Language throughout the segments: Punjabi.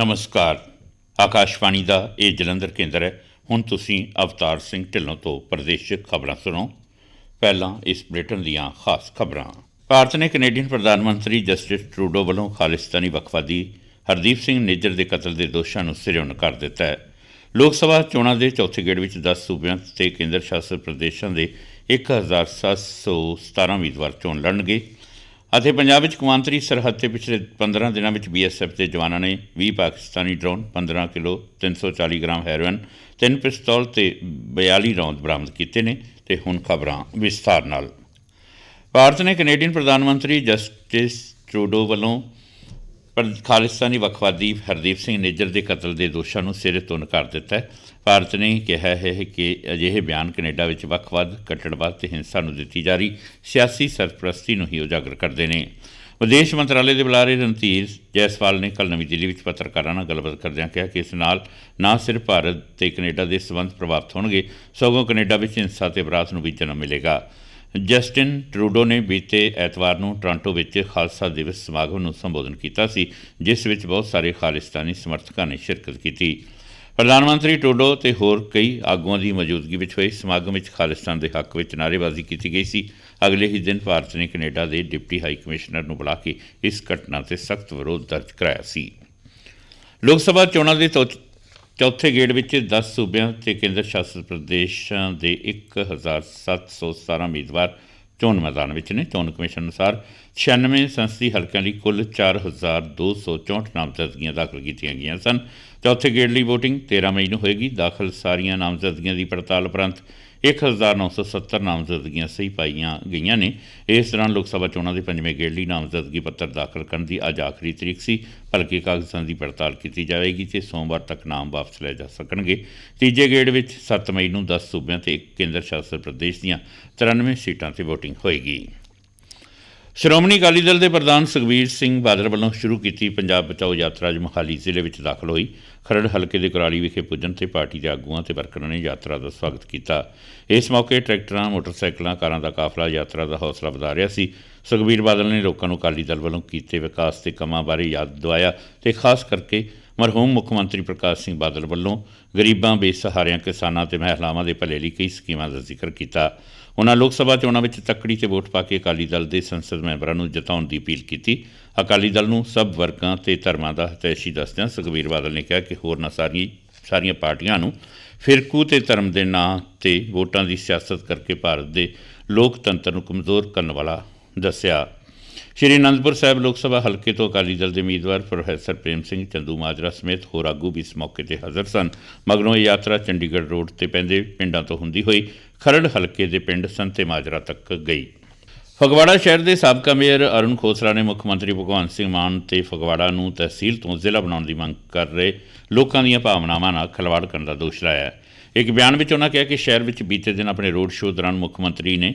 ਨਮਸਕਾਰ। ਆਕਾਸ਼ਵਾਣੀ ਦਾ ਇਹ ਜਲੰਧਰ ਕੇਂਦਰ ਹੈ। ਹੁਣ ਤੁਸੀਂ ਅਵਤਾਰ ਸਿੰਘ ਢਿੱਲੋਂ ਤੋਂ ਪ੍ਰਦੇਸ਼ਿਕ ਖਬਰਾਂ ਸੁਣੋ। ਪਹਿਲਾਂ ਇਸ ਬ੍ਰਿਟਨ ਦੀਆਂ ਖਾਸ ਖਬਰਾਂ। ਭਾਰਤ ਨੇ ਕੈਨੇਡੀਅਨ ਪ੍ਰਧਾਨ ਮੰਤਰੀ ਜਸਟਿਸ ਟਰੂਡੋ ਵੱਲੋਂ ਖਾਲਿਸਤਾਨੀ ਵਕਫਾਦੀ ਹਰਦੀਪ ਸਿੰਘ ਨਿੱਜਰ ਦੇ ਕਤਲ ਦੇ ਦੋਸ਼ਾਂ ਨੂੰ ਸਿਰੋਨ ਕਰ ਦਿੱਤਾ ਹੈ। ਲੋਕ ਸਭਾ ਚੋਣਾਂ ਦੇ ਚੌਥੇ ਗੇੜ ਵਿੱਚ 10 ਸੂਬਿਆਂ ਤੇ ਕੇਂਦਰ ਸ਼ਾਸਤ ਪ੍ਰਦੇਸ਼ਾਂ ਦੇ 1717 ਉਮੀਦਵਾਰ ਚੋਣ ਲੜਨਗੇ। ਅਤੇ ਪੰਜਾਬ ਵਿੱਚ ਕੌਮਾਂਤਰੀ ਸਰਹੱਦ ਤੇ ਪਿਛਲੇ 15 ਦਿਨਾਂ ਵਿੱਚ ਬੀਐਸਐਫ ਦੇ ਜਵਾਨਾਂ ਨੇ 20 Pakistani drone 15 kilo 340 gram heroin, ਤਿੰਨ ਪਿਸਤੌਲ ਤੇ 42 ਰੌਂਦ ਬਰਾਮਦ ਕੀਤੇ ਨੇ ਤੇ ਹੁਣ ਖਬਰਾਂ ਵਿਸਥਾਰ ਨਾਲ। ਭਾਰਤ ਨੇ ਕੈਨੇਡੀਅਨ ਪ੍ਰਧਾਨ ਮੰਤਰੀ ਜਸਟਿਸ ਟਰੂਡੋ ਵੱਲੋਂ ਖਾਲਿਸਤਾਨੀ ਵਕਫਾਦੀ ਹਰਦੀਪ ਸਿੰਘ ਨਿੱਜਰ ਦੇ ਕਤਲ ਦੇ ਦੋਸ਼ਾਂ ਨੂੰ ਸਿਰੇ ਤੋਂ ਨਕਾਰ ਦਿੱਤਾ ਹੈ। ਭਾਰਤ ਨੇ ਕਿਹਾ ਹੈ ਕਿ ਅਜਿਹੇ ਬਿਆਨ ਕੈਨੇਡਾ ਵਿੱਚ ਵੱਖਵਾਦ ਕੱਟੜਵਾਦ ਤੇ ਹਿੰਸਾ ਨੂੰ ਦਿੱਤੀ ਜਾ ਰਹੀ ਸਿਆਸੀ ਸਰਪ੍ਰਸਤੀ ਨੂੰ ਹੀ ਉਜਾਗਰ ਕਰਦੇ ਨੇ। ਵਿਦੇਸ਼ ਮੰਤਰਾਲੇ ਦੇ ਬੁਲਾਰੇ ਰਣਧੀਰ ਜੈਸਵਾਲ ਨੇ ਕੱਲ ਨਵੀਂ ਦਿੱਲੀ ਵਿੱਚ ਪੱਤਰਕਾਰਾਂ ਨਾਲ ਗੱਲਬਾਤ ਕਰਦਿਆਂ ਕਿਹਾ ਕਿ ਇਸ ਨਾਲ ਨਾ ਸਿਰਫ ਭਾਰਤ ਤੇ ਕੈਨੇਡਾ ਦੇ ਸਬੰਧ ਪ੍ਰਭਾਵਿਤ ਹੋਣਗੇ, ਸਗੋਂ ਕੈਨੇਡਾ ਵਿੱਚ ਹਿੰਸਾ ਤੇ ਅਪਰਾਧ ਨੂੰ ਵੀ ਜਨਮ ਮਿਲੇਗਾ। ਜਸਟਿਨ ਟਰੂਡੋ ਨੇ ਬੀਤੇ ਐਤਵਾਰ ਨੂੰ ਟੋਰਾਂਟੋ ਵਿੱਚ ਖਾਲਸਾ ਦਿਵਸ ਸਮਾਗਮ ਨੂੰ ਸੰਬੋਧਨ ਕੀਤਾ ਸੀ, ਜਿਸ ਵਿੱਚ ਬਹੁਤ ਸਾਰੇ ਖਾਲਿਸਤਾਨੀ ਸਮਰਥਕਾਂ ਨੇ ਸ਼ਿਰਕਤ ਕੀਤੀ। ਪ੍ਰਧਾਨ ਮੰਤਰੀ ਟੋਡੋ ਤੇ ਹੋਰ ਕਈ ਆਗੂਆਂ ਦੀ ਮੌਜੂਦਗੀ ਵਿੱਚ ਹੋਏ ਸਮਾਗਮ ਵਿੱਚ ਖਾਲਿਸਤਾਨ ਦੇ ਹੱਕ ਵਿੱਚ ਨਾਅਰੇਬਾਜ਼ੀ ਕੀਤੀ ਗਈ ਸੀ। ਅਗਲੇ ਹੀ ਦਿਨ ਭਾਰਤ ਨੇ ਕੈਨੇਡਾ ਦੇ ਡਿਪਟੀ ਹਾਈ ਕਮਿਸ਼ਨਰ ਨੂੰ ਬੁਲਾ ਕੇ ਇਸ ਘਟਨਾ ਤੇ ਸਖਤ ਵਿਰੋਧ ਦਰਜ ਕਰਾਇਆ ਸੀ। ਲੋਕ ਸਭਾ ਚੋਣਾਂ ਦੇ ਤੌ- ਚੌਥੇ ਗੇੜ ਵਿੱਚ 10 ਸੂਬਿਆਂ ਤੇ ਕੇਂਦਰ ਸ਼ਾਸਿਤ ਪ੍ਰਦੇਸ਼ਾਂ ਦੇ 1717 ਉਮੀਦਵਾਰ ਚੋਣ ਮੈਦਾਨ ਵਿੱਚ ਨੇ। ਚੋਣ ਕਮਿਸ਼ਨ ਅਨੁਸਾਰ 96 ਸੰਸਦੀ ਹਲਕਿਆਂ ਲਈ ਕੁੱਲ 4264 ਨਾਮਜ਼ਦਗੀਆਂ ਦਾਖਲ ਕੀਤੀਆਂ ਗਈਆਂ ਸਨ। ਚੌਥੇ ਗੇੜ ਲਈ VOTING 13 ਮਈ ਨੂੰ ਹੋਏਗੀ। ਦਾਖਲ ਸਾਰੀਆਂ ਨਾਮਜ਼ਦਗੀਆਂ ਦੀ ਪੜਤਾਲ ਉਪਰੰਤ 1970 ਨਾਮਜ਼ਦਗੀਆਂ ਸਹੀ ਪਾਈਆਂ ਗਈਆਂ ਨੇ। ਇਸ ਦੌਰਾਨ ਲੋਕ ਸਭਾ ਚੋਣਾਂ ਦੇ ਪੰਜਵੇਂ ਗੇੜ ਲਈ ਨਾਮਜ਼ਦਗੀ ਪੱਤਰ ਦਾਖਲ ਕਰਨ ਦੀ ਅੱਜ ਆਖਰੀ ਤਰੀਕ ਸੀ ਭਲਕੇ ਕਾਗਜ਼ਾਂ ਦੀ ਪੜਤਾਲ ਕੀਤੀ ਜਾਵੇਗੀ ਤੇ ਸੋਮਵਾਰ ਤੱਕ ਨਾਮ ਵਾਪਸ ਲੈ ਜਾ ਸਕਣਗੇ। ਤੀਜੇ ਗੇੜ ਵਿੱਚ 7 ਮਈ ਨੂੰ 10 ਸੂਬਿਆਂ ਤੇ ਇੱਕ ਕੇਂਦਰ ਸ਼ਾਸਤ ਪ੍ਰਦੇਸ਼ ਦੀਆਂ 93 ਸੀਟਾਂ ਤੇ VOTING ਹੋਏਗੀ। ਸ਼੍ਰੋਮਣੀ ਅਕਾਲੀ ਦਲ ਦੇ ਪ੍ਰਧਾਨ ਸੁਖਬੀਰ ਸਿੰਘ ਬਾਦਲ ਵੱਲੋਂ ਸ਼ੁਰੂ ਕੀਤੀ ਪੰਜਾਬ ਬਚਾਓ ਯਾਤਰਾ ਅੱਜ ਮੋਹਾਲੀ ਜ਼ਿਲ੍ਹੇ ਵਿੱਚ ਦਾਖਲ ਹੋਈ। ਖਰੜ ਹਲਕੇ ਦੇ ਕੁਰਾਲੀ ਵਿਖੇ ਪੁੱਜਣ ਤੇ ਪਾਰਟੀ ਦੇ ਆਗੂਆਂ ਤੇ ਵਰਕਰਾਂ ਨੇ ਯਾਤਰਾ ਦਾ ਸਵਾਗਤ ਕੀਤਾ। ਇਸ ਮੌਕੇ ਟਰੈਕਟਰਾਂ, ਮੋਟਰਸਾਈਕਲਾਂ, ਕਾਰਾਂ ਦਾ ਕਾਫਲਾ ਯਾਤਰਾ ਦਾ ਹੌਸਲਾ ਵਧਾ ਰਿਹਾ ਸੀ। ਸੁਖਬੀਰ ਬਾਦਲ ਨੇ ਲੋਕਾਂ ਨੂੰ ਅਕਾਲੀ ਦਲ ਵੱਲੋਂ ਕੀਤੇ ਵਿਕਾਸ ਤੇ ਕੰਮਾਂ ਬਾਰੇ ਯਾਦ ਦਿਵਾਇਆ ਤੇ ਖਾਸ ਕਰਕੇ ਮਰਹੂਮ ਮੁੱਖ ਮੰਤਰੀ ਪ੍ਰਕਾਸ਼ ਸਿੰਘ ਬਾਦਲ ਵੱਲੋਂ ਗਰੀਬਾਂ, ਬੇਸਹਾਰਿਆਂ, ਕਿਸਾਨਾਂ ਤੇ ਮਹਿਲਾਵਾਂ ਦੇ ਭਲੇ ਲਈ ਕਈ ਸਕੀਮਾਂ ਦਾ ਜ਼ਿਕਰ ਕੀਤਾ। ਉਹਨਾਂ ਲੋਕ ਸਭਾ ਚੋਣਾਂ ਵਿੱਚ ਤੱਕੜੀ ਤੇ ਵੋਟ ਪਾ ਕੇ ਅਕਾਲੀ ਦਲ ਦੇ ਸੰਸਦ ਮੈਂਬਰਾਂ ਨੂੰ ਜਿਤਾਉਣ ਦੀ ਅਪੀਲ ਕੀਤੀ। ਅਕਾਲੀ ਦਲ ਨੂੰ ਸਭ ਵਰਗਾਂ ਤੇ ਧਰਮਾਂ ਦਾ ਹਤੈਸ਼ੀ ਦੱਸਦਿਆਂ ਸੁਖਬੀਰ ਬਾਦਲ ਨੇ ਕਿਹਾ ਕਿ ਹੋਰਨਾਂ ਸਾਰੀ ਸਾਰੀਆਂ ਪਾਰਟੀਆਂ ਨੂੰ ਫਿਰਕੂ ਤੇ ਧਰਮ ਦੇ ਨਾਂ ਤੇ ਵੋਟਾਂ ਦੀ ਸਿਆਸਤ ਕਰਕੇ ਭਾਰਤ ਦੇ ਲੋਕਤੰਤਰ ਨੂੰ ਕਮਜ਼ੋਰ ਕਰਨ ਵਾਲਾ ਦੱਸਿਆ ਸ਼੍ਰੀ ਅਨੰਦਪੁਰ ਸਾਹਿਬ ਲੋਕ ਸਭਾ ਹਲਕੇ ਤੋਂ ਅਕਾਲੀ ਦਲ ਦੇ ਉਮੀਦਵਾਰ ਪ੍ਰੋਫੈਸਰ ਪ੍ਰੇਮ ਸਿੰਘ ਚੰਦੂ ਮਾਜਰਾ ਸਮੇਤ ਹੋਰ ਆਗੂ ਵੀ ਇਸ ਮੌਕੇ ਤੇ ਹਾਜ਼ਰ ਸਨ। ਮਗਰੋਂ ਇਹ ਯਾਤਰਾ ਚੰਡੀਗੜ੍ਹ ਰੋਡ ਤੇ ਪੈਂਦੇ ਪਿੰਡਾਂ ਤੋਂ ਹੁੰਦੀ ਹੋਈ ਖਰੜ ਹਲਕੇ ਦੇ ਪਿੰਡ ਸੰਤੇ ਮਾਜਰਾ ਤੱਕ ਗਈ। ਫਗਵਾੜਾ ਸ਼ਹਿਰ ਦੇ ਸਾਬਕਾ ਮੇਅਰ ਅਰੁਣ ਖੋਸਲਾ ਨੇ ਮੁੱਖ ਮੰਤਰੀ ਭਗਵੰਤ ਸਿੰਘ ਮਾਨ ਤੇ ਫਗਵਾੜਾ ਨੂੰ ਤਹਿਸੀਲ ਤੋਂ ਜ਼ਿਲ੍ਹਾ ਬਣਾਉਣ ਦੀ ਮੰਗ ਕਰ ਰਹੇ ਲੋਕਾਂ ਦੀਆਂ ਭਾਵਨਾਵਾਂ ਨਾਲ ਖਿਲਵਾੜ ਕਰਨ ਦਾ ਦੋਸ਼ ਲਾਇਆ ਹੈ। ਇੱਕ ਬਿਆਨ ਵਿੱਚ ਉਹਨਾਂ ਕਿਹਾ ਕਿ ਸ਼ਹਿਰ ਵਿੱਚ ਬੀਤੇ ਦਿਨ ਆਪਣੇ ਰੋਡ ਸ਼ੋਅ ਦੌਰਾਨ ਮੁੱਖ ਮੰਤਰੀ ਨੇ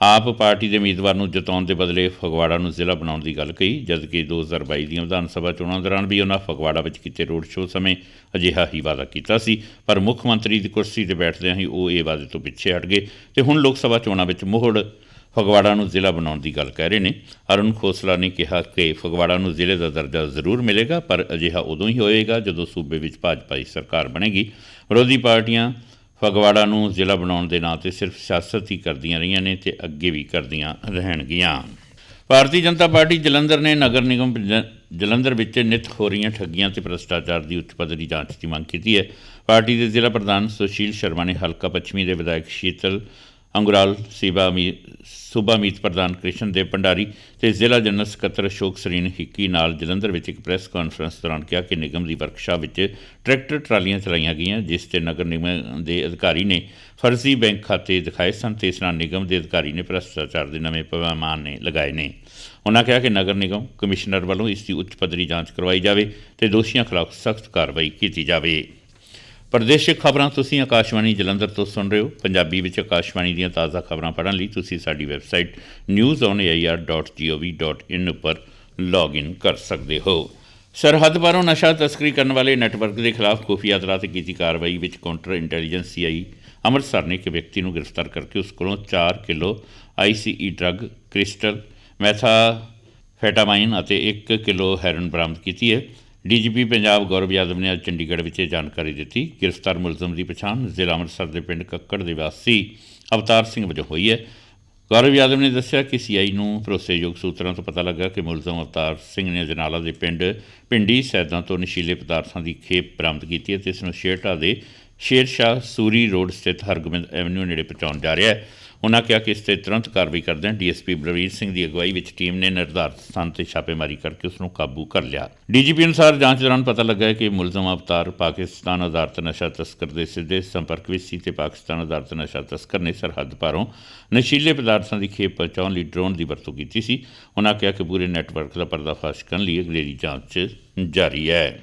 ਆਪ ਪਾਰਟੀ ਦੇ ਉਮੀਦਵਾਰ ਨੂੰ ਜਿਤਾਉਣ ਦੇ ਬਦਲੇ ਫਗਵਾੜਾ ਨੂੰ ਜ਼ਿਲ੍ਹਾ ਬਣਾਉਣ ਦੀ ਗੱਲ ਕਹੀ, ਜਦਕਿ 2022 ਦੀਆਂ ਵਿਧਾਨ ਸਭਾ ਚੋਣਾਂ ਦੌਰਾਨ ਵੀ ਉਹਨਾਂ ਫਗਵਾੜਾ ਵਿੱਚ ਕੀਤੇ ਰੋਡ ਸ਼ੋਅ ਸਮੇਂ ਅਜਿਹਾ ਹੀ ਵਾਅਦਾ ਕੀਤਾ ਸੀ। ਪਰ ਮੁੱਖ ਮੰਤਰੀ ਦੀ ਕੁਰਸੀ ਤੇ ਬੈਠਦਿਆਂ ਹੀ ਉਹ ਇਹ ਵਾਅਦੇ ਤੋਂ ਪਿੱਛੇ ਹਟ ਗਏ ਤੇ ਹੁਣ ਲੋਕ ਸਭਾ ਚੋਣਾਂ ਵਿੱਚ ਮੋਹੜ ਫਗਵਾੜਾ ਨੂੰ ਜ਼ਿਲ੍ਹਾ ਬਣਾਉਣ ਦੀ ਗੱਲ ਕਹਿ ਰਹੇ ਨੇ। ਅਰੁਣ ਖੋਸਲਾ ਨੇ ਕਿਹਾ ਕਿ ਫਗਵਾੜਾ ਨੂੰ ਜ਼ਿਲ੍ਹੇ ਦਾ ਦਰਜਾ ਜ਼ਰੂਰ ਮਿਲੇਗਾ, ਪਰ ਅਜਿਹਾ ਉਦੋਂ ਹੀ ਹੋਏਗਾ ਜਦੋਂ ਸੂਬੇ ਵਿੱਚ ਭਾਜਪਾ ਦੀ ਸਰਕਾਰ ਬਣੇਗੀ। ਵਿਰੋਧੀ ਪਾਰਟੀਆਂ ਫਗਵਾੜਾ ਨੂੰ ਜ਼ਿਲ੍ਹਾ ਬਣਾਉਣ ਦੇ ਨਾਂ ਤੇ ਸਿਰਫ ਸਿਆਸਤ ਹੀ ਕਰਦੀਆਂ ਰਹੀਆਂ ਨੇ ਤੇ ਅੱਗੇ ਵੀ ਕਰਦੀਆਂ ਰਹਿਣਗੀਆਂ। ਭਾਰਤੀ ਜਨਤਾ ਪਾਰਟੀ ਜਲੰਧਰ ਨੇ ਨਗਰ ਨਿਗਮ ਜ- ਜਲੰਧਰ ਵਿੱਚ ਨਿਤ ਠੱਗੀਆਂ ਤੇ ਭ੍ਰਸ਼ਟਾਚਾਰ ਦੀ ਉੱਚ ਪੱਧਰੀ ਜਾਂਚ ਦੀ ਮੰਗ ਕੀਤੀ ਹੈ। ਪਾਰਟੀ ਦੇ ਜ਼ਿਲ੍ਹਾ ਪ੍ਰਧਾਨ ਸੁਸ਼ੀਲ ਸ਼ਰਮਾ ਨੇ ਹਲਕਾ ਪੱਛਮੀ ਦੇ ਵਿਧਾਇਕ ਸ਼ੀਤਲ ਅੰਗੁਰਾਲ ਸੀਬਾ ਸੂਬਾ ਮੀਤ ਪ੍ਰਧਾਨ ਕ੍ਰਿਸ਼ਨ ਦੇਵ ਭੰਡਾਰੀ ਤੇ ਜ਼ਿਲ੍ਹਾ ਜਨਰਲ ਸਕੱਤਰ ਅਸ਼ੋਕ ਸਰੀਨ ਹਿੱਕੀ ਨਾਲ ਜਲੰਧਰ ਵਿੱਚ ਇੱਕ ਪ੍ਰੈਸ ਕਾਨਫਰੰਸ ਦੌਰਾਨ ਕਿਹਾ ਕਿ ਨਿਗਮ ਦੀ ਵਰਕਸ਼ਾਪ ਵਿੱਚ ਟਰੈਕਟਰ ਟਰਾਲੀਆਂ ਚਲਾਈਆਂ ਗਈਆਂ, ਜਿਸ ਤੇ ਨਗਰ ਨਿਗਮ ਦੇ ਅਧਿਕਾਰੀ ਨੇ ਫਰਜ਼ੀ ਬੈਂਕ ਖਾਤੇ ਦਿਖਾਏ ਸਨ ਤੇ ਇਸ ਨਾਲ ਨਿਗਮ ਦੇ ਅਧਿਕਾਰੀ ਨੇ ਭ੍ਰਸ਼ਟਾਚਾਰ ਦੇ ਨਵੇਂ ਪੈਮਾਨ ਨੇ ਲਗਾਏ ਨੇ। ਉਨ੍ਹਾਂ ਕਿਹਾ ਕਿ ਨਗਰ ਨਿਗਮ ਕਮਿਸ਼ਨਰ ਵੱਲੋਂ ਇਸ ਦੀ ਉੱਚ ਪੱਧਰੀ ਜਾਂਚ ਕਰਵਾਈ ਜਾਵੇ ਤੇ ਦੋਸ਼ੀਆਂ ਖਿਲਾਫ ਸਖਤ ਕਾਰਵਾਈ ਕੀਤੀ ਜਾਵੇ। ਪ੍ਰਦੇਸ਼ਿਕ ਖਬਰਾਂ ਤੁਸੀਂ ਆਕਾਸ਼ਵਾਣੀ ਜਲੰਧਰ ਤੋਂ ਸੁਣ ਰਹੇ ਹੋ। ਪੰਜਾਬੀ ਵਿੱਚ ਆਕਾਸ਼ਵਾਣੀ ਦੀਆਂ ਤਾਜ਼ਾ ਖਬਰਾਂ ਪੜ੍ਹਨ ਲਈ ਤੁਸੀਂ ਸਾਡੀ ਵੈਬਸਾਈਟ newsonair.gov.in ਉੱਪਰ ਲੌਗਇਨ ਕਰ ਸਕਦੇ ਹੋ। ਸਰਹੱਦ ਪਾਰੋਂ ਨਸ਼ਾ ਤਸਕਰੀ ਕਰਨ ਵਾਲੇ ਨੈਟਵਰਕ ਦੇ ਖਿਲਾਫ ਖੁਫੀਆ ਅਦਾਲਤ ਤੇ ਕੀਤੀ ਕਾਰਵਾਈ ਵਿੱਚ ਕਾਊਂਟਰ ਇੰਟੈਲੀਜੈਂਸ ਸੀਆਈ ਅੰਮ੍ਰਿਤਸਰ ਨੇ ਇੱਕ ਵਿਅਕਤੀ ਨੂੰ ਗ੍ਰਿਫਤਾਰ ਕਰਕੇ ਉਸ ਕੋਲੋਂ 4 kilo ICE drug, crystal methamphetamine ਅਤੇ 1 ਕਿਲੋ ਹੈਰਨ ਬਰਾਮਦ ਕੀਤੀ ਹੈ। ਡੀਜੀਪੀ ਪੰਜਾਬ ਗੌਰਵ ਯਾਦਵ ਨੇ ਅੱਜ ਚੰਡੀਗੜ੍ਹ ਵਿੱਚ ਇਹ ਜਾਣਕਾਰੀ ਦਿੱਤੀ। ਗ੍ਰਿਫਤਾਰ ਮੁਲਜ਼ਮ ਦੀ ਪਛਾਣ ਜ਼ਿਲ੍ਹਾ ਅੰਮ੍ਰਿਤਸਰ ਦੇ ਪਿੰਡ ਕੱਕੜ ਦੇ ਵਾਸੀ ਅਵਤਾਰ ਸਿੰਘ ਵਜੋਂ ਹੋਈ ਹੈ। ਗੌਰਵ ਯਾਦਵ ਨੇ ਦੱਸਿਆ ਕਿ ਸੀਆਈ ਨੂੰ ਭਰੋਸੇਯੋਗ ਸੂਤਰਾਂ ਤੋਂ ਪਤਾ ਲੱਗਾ ਕਿ ਮੁਲਜ਼ਮ ਅਵਤਾਰ ਸਿੰਘ ਨੇ ਜਨਾਲਾ ਦੇ ਪਿੰਡ ਪਿੰਡੀ ਸੈਦਾਂ ਤੋਂ ਨਸ਼ੀਲੇ ਪਦਾਰਥਾਂ ਦੀ ਖੇਪ ਬਰਾਮਦ ਕੀਤੀ ਹੈ ਤੇ ਇਸ ਨੂੰ ਸ਼ੇਰਟਾ ਦੇ ਸ਼ੇਰਸ਼ਾਹ ਸੂਰੀ ਰੋਡ ਸਥਿਤ ਹਰਗੋਬਿੰਦ ਐਵਨਿਊ ਨੇੜੇ ਪਹੁੰਚਾਉਣ ਜਾ ਰਿਹਾ ਹੈ। ਉਨ੍ਹਾਂ ਕਿਹਾ ਕਿ ਇਸ ਤੇ ਤੁਰੰਤ ਕਾਰਵਾਈ ਕਰਦਿਆਂ ਡੀਐਸਪੀ ਬਲਵੀਰ ਸਿੰਘ ਦੀ ਅਗਵਾਈ ਵਿੱਚ ਟੀਮ ਨੇ ਨਿਰਧਾਰਤ ਸਥਾਨ ਤੇ ਛਾਪੇਮਾਰੀ ਕਰਕੇ ਉਸ ਨੂੰ ਕਾਬੂ ਕਰ ਲਿਆ। ਡੀਜੀਪੀ ਅਨੁਸਾਰ ਜਾਂਚ ਦੌਰਾਨ ਪਤਾ ਲੱਗਾ ਹੈ ਕਿ ਮੁਲਜ਼ਮ ਅਵਤਾਰ ਪਾਕਿਸਤਾਨ ਆਧਾਰਿਤ ਨਸ਼ਾ ਤਸਕਰ ਦੇ ਸਿੱਧੇ ਸੰਪਰਕ ਵਿੱਚ ਸੀ ਤੇ ਪਾਕਿਸਤਾਨ ਆਧਾਰਿਤ ਨਸ਼ਾ ਤਸਕਰ ਨੇ ਸਰਹੱਦ ਪਾਰੋਂ ਨਸ਼ੀਲੇ ਪਦਾਰਥਾਂ ਦੀ ਖੇਪ ਪਹੁੰਚਾਉਣ ਲਈ ਡਰੋਨ ਦੀ ਵਰਤੋਂ ਕੀਤੀ ਸੀ। ਉਨ੍ਹਾਂ ਕਿਹਾ ਕਿ ਪੂਰੇ ਨੈਟਵਰਕ ਦਾ ਪਰਦਾਫਾਸ਼ ਕਰਨ ਲਈ ਅਗਲੇਰੀ ਜਾਂਚ ਜਾਰੀ ਹੈ।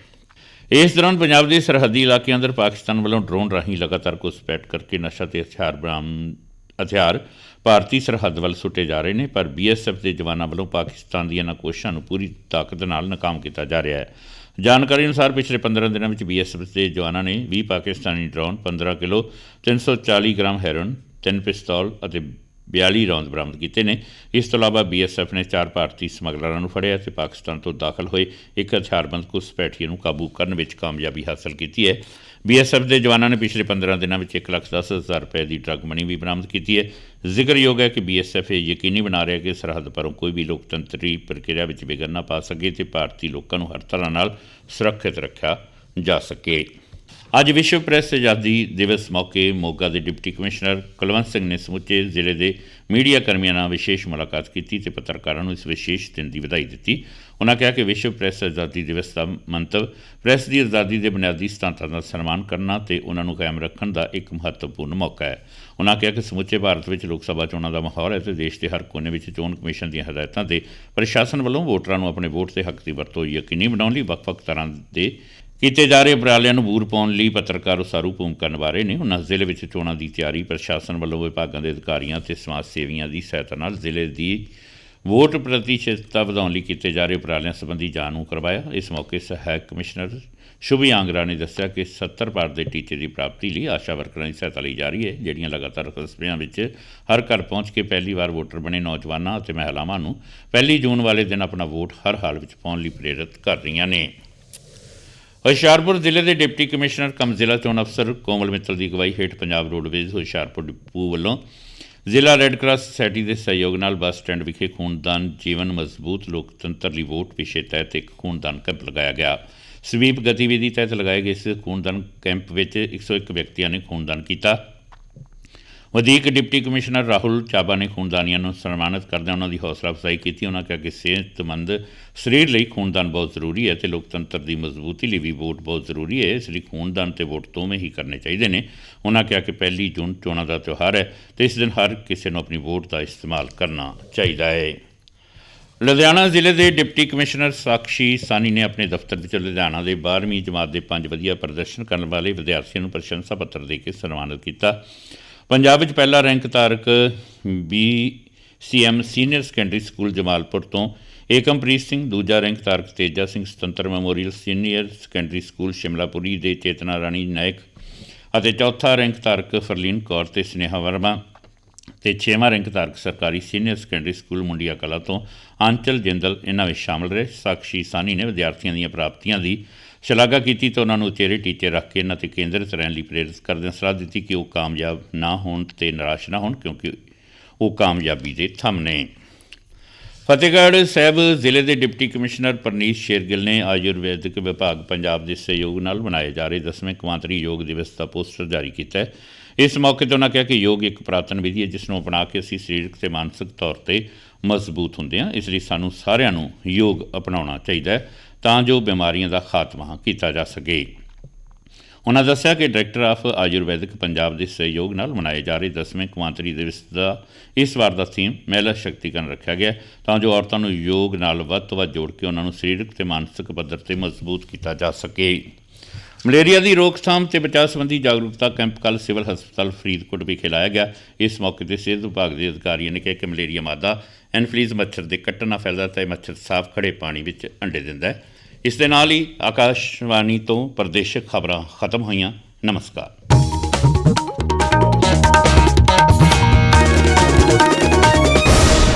ਇਸ ਦੌਰਾਨ ਪੰਜਾਬ ਦੇ ਸਰਹੱਦੀ ਇਲਾਕਿਆਂ ਅੰਦਰ ਪਾਕਿਸਤਾਨ ਵੱਲੋਂ ਡਰੋਨ ਰਾਹੀਂ ਲਗਾਤਾਰ ਘੁਸਪੈਠ ਕਰਕੇ ਨਸ਼ਾ ਤੇ ਹਥਿਆਰ ਬਰਾਮਦ ਹਥਿਆਰ ਭਾਰਤੀ ਸਰਹੱਦ ਵੱਲ ਸੁੱਟੇ ਜਾ ਰਹੇ ਨੇ, ਪਰ ਬੀਐਸਐਫ ਦੇ ਜਵਾਨਾਂ ਵੱਲੋਂ ਪਾਕਿਸਤਾਨ ਦੀਆਂ ਇਹਨਾਂ ਕੋਸ਼ਿਸ਼ਾਂ ਨੂੰ ਪੂਰੀ ਤਾਕਤ ਨਾਲ ਨਾਕਾਮ ਕੀਤਾ ਜਾ ਰਿਹਾ ਹੈ। ਜਾਣਕਾਰੀ ਅਨੁਸਾਰ ਪਿਛਲੇ 15 ਦਿਨਾਂ ਵਿੱਚ ਬੀਐਸਐਫ ਦੇ ਜਵਾਨਾਂ ਨੇ 20 Pakistani drone 15 kilo 340 gram heroin, ਤਿੰਨ ਪਿਸਤੌਲ ਅਤੇ 42 ਰੌਂਦ ਬਰਾਮਦ ਕੀਤੇ ਨੇ। ਇਸ ਤੋਂ ਇਲਾਵਾ ਬੀਐਸਐਫ ਨੇ ਚਾਰ ਭਾਰਤੀ ਸਮਗਲਰਾਂ ਨੂੰ ਫੜਿਆ ਤੇ ਪਾਕਿਸਤਾਨ ਤੋਂ ਦਾਖਲ ਹੋਏ ਇੱਕ ਹਥਿਆਰਬੰਦ ਘੁਸਪੈਠੀਏ ਨੂੰ ਕਾਬੂ ਕਰਨ ਵਿੱਚ ਕਾਮਯਾਬੀ ਹਾਸਲ ਕੀਤੀ ਹੈ। ਬੀਐਸਐਫ ਦੇ ਜਵਾਨਾਂ ਨੇ ਪਿਛਲੇ 15 ਦਿਨਾਂ ਵਿੱਚ 1,10,000 ਰੁਪਏ ਦੀ ਡਰੱਗ ਮਨੀ ਵੀ ਬਰਾਮਦ ਕੀਤੀ ਹੈ। ਜ਼ਿਕਰਯੋਗ ਹੈ ਕਿ ਬੀਐਸਐਫ ਇਹ ਯਕੀਨੀ ਬਣਾ ਰਿਹਾ ਕਿ ਸਰਹੱਦ ਪਰੋਂ ਕੋਈ ਵੀ ਲੋਕਤੰਤਰੀ ਪ੍ਰਕਿਰਿਆ ਵਿੱਚ ਵਿਘਨ ਨਾ ਪਾ ਸਕੇ ਤੇ ਭਾਰਤੀ ਲੋਕਾਂ ਨੂੰ ਹਰ ਤਰ੍ਹਾਂ ਨਾਲ ਸੁਰੱਖਿਅਤ ਰੱਖਿਆ ਜਾ ਸਕੇ। ਅੱਜ ਵਿਸ਼ਵ ਪ੍ਰੈਸ ਆਜ਼ਾਦੀ ਦਿਵਸ ਮੌਕੇ ਮੋਗਾ ਦੇ ਡਿਪਟੀ ਕਮਿਸ਼ਨਰ ਕੁਲਵੰਤ ਸਿੰਘ ਨੇ ਸਮੁੱਚੇ ਜ਼ਿਲ੍ਹੇ ਦੇ ਮੀਡੀਆ ਕਰਮੀਆਂ ਨਾਲ ਵਿਸ਼ੇਸ਼ ਮੁਲਾਕਾਤ ਕੀਤੀ ਤੇ ਪੱਤਰਕਾਰਾਂ ਨੂੰ ਇਸ ਵਿਸ਼ੇਸ਼ ਦਿਨ ਦੀ ਵਧਾਈ ਦਿੱਤੀ। ਉਨ੍ਹਾਂ ਕਿਹਾ ਕਿ ਵਿਸ਼ਵ ਪ੍ਰੈਸ ਆਜ਼ਾਦੀ ਦਿਵਸ ਦਾ ਮੰਤਵ ਪ੍ਰੈਸ ਦੀ ਆਜ਼ਾਦੀ ਦੇ ਬੁਨਿਆਦੀ ਸਿਧਾਂਤਾਂ ਦਾ ਸਨਮਾਨ ਕਰਨਾ ਤੇ ਉਹਨਾਂ ਨੂੰ ਕਾਇਮ ਰੱਖਣ ਦਾ ਇੱਕ ਮਹੱਤਵਪੂਰਨ ਮੌਕਾ ਹੈ। ਉਨ੍ਹਾਂ ਕਿਹਾ ਕਿ ਸਮੁੱਚੇ ਭਾਰਤ ਵਿੱਚ ਲੋਕ ਸਭਾ ਚੋਣਾਂ ਦਾ ਮਾਹੌਲ ਹੈ ਤੇ ਦੇਸ਼ ਦੇ ਹਰ ਕੋਨੇ ਵਿੱਚ ਚੋਣ ਕਮਿਸ਼ਨ ਦੀਆਂ ਹਦਾਇਤਾਂ ਤੇ ਪ੍ਰਸ਼ਾਸਨ ਵੱਲੋਂ ਵੋਟਰਾਂ ਨੂੰ ਆਪਣੇ ਵੋਟ ਦੇ ਹੱਕ ਦੀ ਵਰਤੋਂ ਯਕੀਨੀ ਬਣਾਉਣ ਲਈ ਵੱਖ-ਵੱਖ ਤਰ੍ਹਾਂ ਦੇ ਕੀਤੇ ਜਾ ਰਹੇ ਉਪਰਾਲਿਆਂ ਨੂੰ ਬੂਰ ਪਾਉਣ ਲਈ ਪੱਤਰਕਾਰ ਉਸਾਰੂ ਭੂਮਿਕਾ ਨਿਭਾਰੇ ਨੇ। ਉਹਨਾਂ ਜ਼ਿਲ੍ਹੇ ਵਿੱਚ ਚੋਣਾਂ ਦੀ ਤਿਆਰੀ, ਪ੍ਰਸ਼ਾਸਨ ਵੱਲੋਂ ਵਿਭਾਗਾਂ ਦੇ ਅਧਿਕਾਰੀਆਂ ਤੇ ਸਮਾਜ ਸੇਵੀਆਂ ਦੀ ਸਹਾਇਤਾ ਨਾਲ ਜ਼ਿਲ੍ਹੇ ਦੀ ਵੋਟ ਪ੍ਰਤੀਸ਼ਤਤਾ ਵਧਾਉਣ ਲਈ ਕੀਤੇ ਜਾ ਰਹੇ ਉਪਰਾਲਿਆਂ ਸੰਬੰਧੀ ਜਾਣੂ ਕਰਵਾਇਆ। ਇਸ ਮੌਕੇ ਸਹਾਇਕ ਕਮਿਸ਼ਨਰ ਸ਼ੁਭੀ ਆਂਗਰਾ ਨੇ ਦੱਸਿਆ ਕਿ 70 ਭਾਰ ਦੇ ਟੀਚੇ ਦੀ ਪ੍ਰਾਪਤੀ ਲਈ ਆਸ਼ਾ ਵਰਕਰਾਂ ਦੀ ਸਹਾਇਤਾ ਲਈ ਜਾ ਰਹੀ ਹੈ, ਜਿਹੜੀਆਂ ਲਗਾਤਾਰ ਕਸਬਿਆਂ ਵਿੱਚ ਹਰ ਘਰ ਪਹੁੰਚ ਕੇ ਪਹਿਲੀ ਵਾਰ ਵੋਟਰ ਬਣੇ ਨੌਜਵਾਨਾਂ ਅਤੇ ਮਹਿਲਾਵਾਂ ਨੂੰ ਪਹਿਲੀ ਜੂਨ ਵਾਲੇ ਦਿਨ ਆਪਣਾ ਵੋਟ ਹਰ ਹਾਲ ਵਿੱਚ ਪਾਉਣ ਲਈ ਪ੍ਰੇਰਿਤ ਕਰ ਰਹੀਆਂ ਨੇ। ਹੁਸ਼ਿਆਰਪੁਰ ਜ਼ਿਲ੍ਹੇ ਦੇ ਡਿਪਟੀ ਕਮਿਸ਼ਨਰ ਕਮ ਜ਼ਿਲ੍ਹਾ ਚੋਣ ਅਫਸਰ ਕੋਮਲ ਮਿੱਤਲ ਦੀ ਅਗਵਾਈ ਹੇਠ ਪੰਜਾਬ ਰੋਡਵੇਜ਼ ਹੁਸ਼ਿਆਰਪੁਰ ਡਿਪੂ ਵੱਲੋਂ ਜ਼ਿਲ੍ਹਾ ਰੈੱਡ ਕਰਾਸ ਸੁਸਾਇਟੀ ਦੇ ਸਹਿਯੋਗ ਨਾਲ ਬੱਸ ਸਟੈਂਡ ਵਿਖੇ ਖੂਨਦਾਨ ਜੀਵਨ ਮਜ਼ਬੂਤ ਲੋਕਤੰਤਰ ਲਈ ਵੋਟ ਵਿਸ਼ੇ ਤਹਿਤ ਇੱਕ ਖੂਨਦਾਨ ਕੈਂਪ ਲਗਾਇਆ ਗਿਆ। ਸਵੀਪ ਗਤੀਵਿਧੀ ਤਹਿਤ ਲਗਾਏ ਗਏ ਇਸ ਖੂਨਦਾਨ ਕੈਂਪ ਵਿੱਚ 101 ਵਿਅਕਤੀਆਂ ਨੇ ਖੂਨਦਾਨ ਕੀਤਾ। ਵਧੀਕ ਡਿਪਟੀ ਕਮਿਸ਼ਨਰ ਰਾਹੁਲ ਚਾਬਾ ਨੇ ਖੂਨਦਾਨੀਆਂ ਨੂੰ ਸਨਮਾਨਿਤ ਕਰਦਿਆਂ ਉਹਨਾਂ ਦੀ ਹੌਸਲਾ ਅਫਜ਼ਾਈ ਕੀਤੀ। ਉਹਨਾਂ ਕਿਹਾ ਕਿ ਸਿਹਤਮੰਦ ਸਰੀਰ ਲਈ ਖੂਨਦਾਨ ਬਹੁਤ ਜ਼ਰੂਰੀ ਹੈ ਤੇ ਲੋਕਤੰਤਰ ਦੀ ਮਜ਼ਬੂਤੀ ਲਈ ਵੀ ਵੋਟ ਬਹੁਤ ਜ਼ਰੂਰੀ ਹੈ। ਇਸ ਲਈ ਖੂਨਦਾਨ ਤੇ ਵੋਟ ਦੋਵੇਂ ਹੀ ਕਰਨੇ ਚਾਹੀਦੇ ਨੇ। ਉਹਨਾਂ ਕਿਹਾ ਕਿ ਪਹਿਲੀ ਜੂਨ ਚੋਣਾਂ ਦਾ ਤਿਉਹਾਰ ਹੈ ਤੇ ਇਸ ਦਿਨ ਹਰ ਕਿਸੇ ਨੂੰ ਆਪਣੀ ਵੋਟ ਦਾ ਇਸਤੇਮਾਲ ਕਰਨਾ ਚਾਹੀਦਾ ਹੈ। ਲੁਧਿਆਣਾ ਜ਼ਿਲ੍ਹੇ ਦੇ ਡਿਪਟੀ ਕਮਿਸ਼ਨਰ ਸਾਕਸ਼ੀ ਸਾਨੀ ਨੇ ਆਪਣੇ ਦਫ਼ਤਰ ਵਿੱਚ ਲੁਧਿਆਣਾ ਦੇ 12ਵੀਂ ਜਮਾਤ ਦੇ ਪੰਜ ਵਧੀਆ ਪ੍ਰਦਰਸ਼ਨ ਕਰਨ ਵਾਲੇ ਵਿਦਿਆਰਥੀਆਂ ਨੂੰ ਪ੍ਰਸ਼ੰਸਾ ਪੱਤਰ ਦੇ ਕੇ ਸਨਮਾਨਿਤ ਕੀਤਾ। ਪੰਜਾਬ ਵਿੱਚ ਪਹਿਲਾ ਰੈਂਕ ਧਾਰਕ B CM senior secondary school Jamalpur ਤੋਂ ਏਕਮਪ੍ਰੀਤ ਸਿੰਘ, ਦੂਜਾ ਰੈਂਕ ਧਾਰਕ Teja Singh, Sutantar memorial senior secondary school Shimlapuri ਦੇ ਚੇਤਨਾ ਰਾਣੀ ਨਾਇਕ ਅਤੇ ਚੌਥਾ ਰੈਂਕ ਧਾਰਕ ਫਰਲੀਨ ਕੌਰ ਤੇ ਸਨੇਹਾ ਵਰਮਾ ਤੇ ਛੇਵਾਂ ਰੈਂਕ ਧਾਰਕ ਸਰਕਾਰੀ ਸੀਨੀਅਰ ਸੈਕੰਡਰੀ ਸਕੂਲ ਮੁੰਡੀਆ ਕਲਾ ਤੋਂ ਆਂਚਲ ਜਿੰਦਲ, ਇਹਨਾਂ ਵਿੱਚ ਸ਼ਾਮਲ ਰਹੇ। ਸਾਕਸ਼ੀ ਸਾਨੀ ਨੇ ਵਿਦਿਆਰਥੀਆਂ ਦੀਆਂ ਪ੍ਰਾਪਤੀਆਂ ਦੀ ਸ਼ਲਾਘਾ ਕੀਤੀ ਤੇ ਉਹਨਾਂ ਨੂੰ ਉਚੇਰੇ ਟੀਚੇ ਰੱਖ ਕੇ ਇਹਨਾਂ ਤੇ ਕੇਂਦਰਿਤ ਰਹਿਣ ਲਈ ਪ੍ਰੇਰਿਤ ਕਰਦਿਆਂ ਸਲਾਹ ਦਿੱਤੀ ਕਿ ਉਹ ਕਾਮਯਾਬ ਨਾ ਹੋਣ ਤੇ ਨਿਰਾਸ਼ ਨਾ ਹੋਣ, ਕਿਉਂਕਿ ਉਹ ਕਾਮਯਾਬੀ ਦੇ ਥੰਮ ਨੇ। ਫਤਿਹਗੜ੍ਹ ਸਾਹਿਬ ਜ਼ਿਲ੍ਹੇ ਦੇ ਡਿਪਟੀ ਕਮਿਸ਼ਨਰ ਪਰਨੀਤ ਸ਼ੇਰਗਿੱਲ ਨੇ ਆਯੁਰਵੈਦਿਕ ਵਿਭਾਗ ਪੰਜਾਬ ਦੇ ਸਹਿਯੋਗ ਨਾਲ ਮਨਾਏ ਜਾ ਰਹੇ 10ਵੇਂ ਕਵਾਂਤਰੀ ਯੋਗ ਦਿਵਸ ਦਾ ਪੋਸਟਰ ਜਾਰੀ ਕੀਤਾ ਹੈ। ਇਸ ਮੌਕੇ ਤੇ ਉਹਨਾਂ ਕਿਹਾ ਕਿ ਯੋਗ ਇੱਕ ਪ੍ਰਾਤਨ ਵਿਧੀ ਹੈ, ਜਿਸ ਨੂੰ ਅਪਣਾ ਕੇ ਅਸੀਂ ਸਰੀਰਕ ਤੇ ਮਾਨਸਿਕ ਤੌਰ ਤੇ ਮਜ਼ਬੂਤ ਹੁੰਦੇ ਹਾਂ। ਇਸ ਲਈ ਸਾਨੂੰ ਸਾਰਿਆਂ ਨੂੰ ਯੋਗ ਅਪਣਾਉਣਾ ਚਾਹੀਦਾ ਹੈ। ਤਾਂ ਜੋ ਬਿਮਾਰੀਆਂ ਦਾ ਖਾਤਮਾ ਕੀਤਾ ਜਾ ਸਕੇ। ਉਹਨਾਂ ਦੱਸਿਆ ਕਿ ਡਾਇਰੈਕਟਰ ਆਫ ਆਯੁਰਵੈਦਿਕ ਪੰਜਾਬ ਦੇ ਸਹਿਯੋਗ ਨਾਲ ਮਨਾਏ ਜਾ ਰਹੇ 10ਵੇਂ ਕੌਮਾਂਤਰੀ ਦਿਵਸ ਦਾ ਇਸ ਵਾਰ ਦਾ ਥੀਮ ਮਹਿਲਾ ਸ਼ਕਤੀਕਰਨ ਰੱਖਿਆ ਗਿਆ, ਤਾਂ ਜੋ ਔਰਤਾਂ ਨੂੰ ਯੋਗ ਨਾਲ ਵੱਧ ਤੋਂ ਵੱਧ ਜੋੜ ਕੇ ਉਹਨਾਂ ਨੂੰ ਸਰੀਰਕ ਤੇ ਮਾਨਸਿਕ ਪੱਧਰ ਤੇ ਮਜ਼ਬੂਤ ਕੀਤਾ ਜਾ ਸਕੇ। ਮਲੇਰੀਆ ਦੀ ਰੋਕਥਾਮ ਤੇ ਬਚਾਅ ਸੰਬੰਧੀ ਜਾਗਰੂਕਤਾ ਕੈਂਪ ਕੱਲ੍ਹ ਸਿਵਲ ਹਸਪਤਾਲ ਫਰੀਦਕੋਟ ਵਿਖੇ ਲਾਇਆ ਗਿਆ। ਇਸ ਮੌਕੇ ਤੇ ਸਿਹਤ ਵਿਭਾਗ ਦੇ ਅਧਿਕਾਰੀਆਂ ਨੇ ਕਿਹਾ ਕਿ ਮਲੇਰੀਆ ਮਾਦਾ ਐਨਫਲੀਜ਼ ਮੱਛਰ ਦੇ ਕੱਟਣ ਨਾਲ ਫੈਲਦਾ ਤੇ ਇਹ ਮੱਛਰ ਸਾਫ਼ ਖੜੇ ਪਾਣੀ ਵਿੱਚ ਅੰਡੇ ਦਿੰਦਾ ਹੈ। ਇਸ ਦੇ ਨਾਲ ਹੀ ਆਕਾਸ਼ਵਾਣੀ ਤੋਂ ਪ੍ਰਦੇਸ਼ਕ ਖਬਰਾਂ ਖਤਮ ਹੋਈਆਂ। ਨਮਸਕਾਰ।